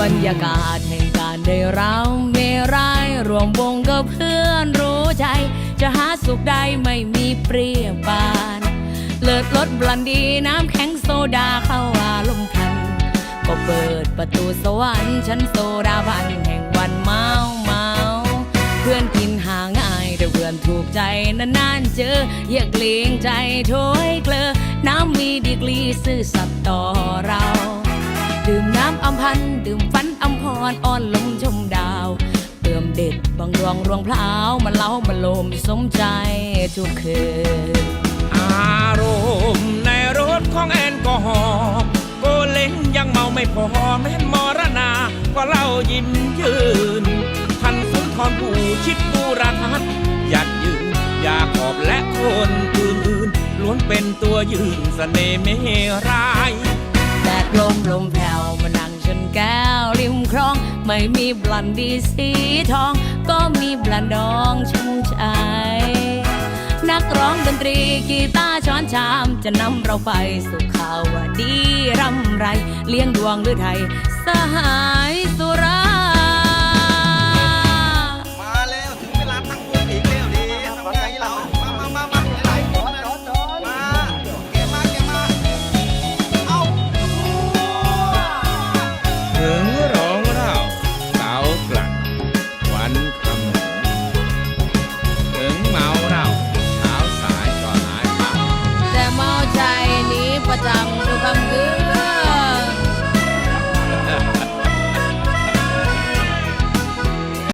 บรรยากาศแห่งการได้เราเมรายรวมวงกับเพื่อนรู้ใจ จะหาสุขได้ไม่มีเปรียบปาน เลิศรสบลันดีน้ำแข็งโซดาเข้าอารมณ์คัน ก็เปิดประตูสวรรค์ชั้นโซดาพันแห่งวันเมาเมาเพื่อนกินหาง่ายแต่เพื่อนถูกใจนานๆเจออย่าเกรงใจโถยเกลอน้ำมีดีกรีซื่อสัตย์ต่อเรา ดื่มน้ำอำพันดื่มฟันอำพรอ่อนลมชมดาว เติมเด็ดบางรวงรวงพลาวมาเล้ามาลมสมใจทุกคืนอารมณ์ในรถของแอลกอฮอล์โกเล้งยังเมาไม่พอแม้มรณาก็เล่ายิ้มยืนพันสุนทรผู้ชิดบูรทัศน์ยัดยืนอยาขอบและคนอื่นๆล้วนเป็นตัวยืนเสน่ห์เมราย ลมลมแผ่วมานั่งชนแก้วริมคลอง ไม่มีบลันดีสีทอง ก็มีบลันดองชุ่มใจนักร้องดนตรีกีตาร์ช้อนชาม จะนำเราไปสู่ข่าวดีร่ำไร เลี้ยงดวงหรือไทยสหาย